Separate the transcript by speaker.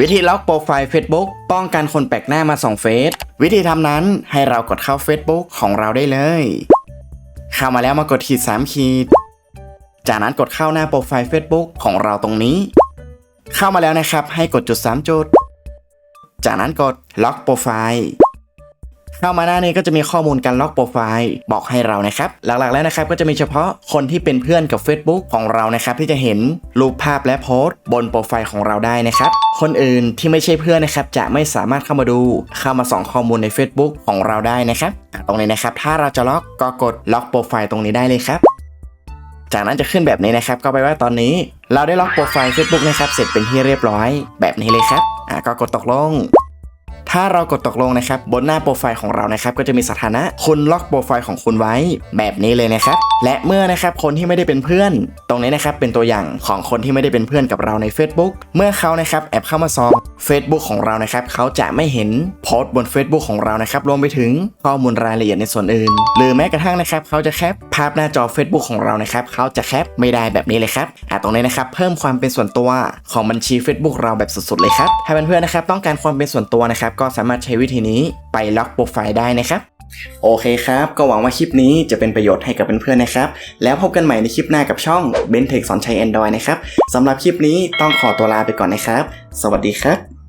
Speaker 1: วิธีล็อกโปรไฟล์ Facebook ป้องกันคนแปลกหน้ามาส่องเฟซวิธีทำนั้นให้เรากดเข้า Facebook ของเราได้เลย เข้ามาแล้วมากดขีด3ขีด จากนั้นกดเข้าหน้าโปรไฟล์ Facebook ของเราตรงนี้ เข้ามาแล้วนะครับให้กดจุด 3 จุด จากนั้นกดล็อกโปรไฟล์ เข้ามาหน้านี้ก็จะมีข้อมูลการล็อกโปรไฟล์บอกให้เรานะครับ หลักๆแล้วนะครับก็จะมีเฉพาะคนที่เป็นเพื่อนกับ Facebook ของเรานะครับ ที่จะเห็นรูปภาพและโพสต์ บนโปรไฟล์ของเราได้นะครับ คนอื่นที่ไม่ใช่เพื่อนนะครับ จะไม่สามารถเข้ามาดูเข้ามาส่องข้อมูลใน Facebook ของเราได้นะครับตรงนี้นะครับ ถ้าเราจะล็อกก็กดล็อกโปรไฟล์ตรงนี้ได้เลยครับจากนั้นจะขึ้นแบบนี้นะครับ ก็ไปลว่าตอนนี้ เราได้ล็อกโปรไฟล์ Facebook นะครับ เสร็จเป็นที่เรียบร้อยแบบนี้เลยครับ อะก็กดตกลง ถ้าเรากดตกลงนะครับบนหน้าโปรไฟล์ของเรานะครับก็จะมีสถานะคุณล็อกโปรไฟล์ของคุณไว้แบบนี้เลยนะครับและเมื่อนะครับคนที่ไม่ได้เป็นเพื่อน ตรงนี้นะครับเป็นตัวอย่างของคนที่ไม่ได้เป็นเพื่อนกับเราใน Facebook เมื่อเขานะครับแอบเข้ามาซอง Facebook ของเรานะครับเขาจะไม่เห็นโพสต์บน Facebook ของเรานะครับรวมไปถึงข้อมูลรายละเอียดในส่วนอื่น หรือแม้กระทั่งนะครับเขาจะแคปภาพหน้าจอ Facebook ของเรานะครับเขาจะแคปไม่ได้แบบนี้เลยครับอะตรงนี้นะครับเพิ่มความเป็นส่วนตัวของบัญชี Facebook เราแบบสุดๆเลยครับถ้าเพื่อนๆนะครับต้องการความเป็นส่วนตัวนะครับก็สามารถใช้วิธีนี้ไปล็อกโปรไฟล์ได้นะครับ โอเคครับ ก็หวังว่าคลิปนี้จะเป็นประโยชน์ให้กับเพื่อนๆนะครับ แล้วพบกันใหม่ในคลิปหน้ากับช่อง b e n t e c h สอนใช้ Android นะครับสำหรับคลิปนี้ต้องขอตัวลาไปก่อนนะครับ สวัสดีครับ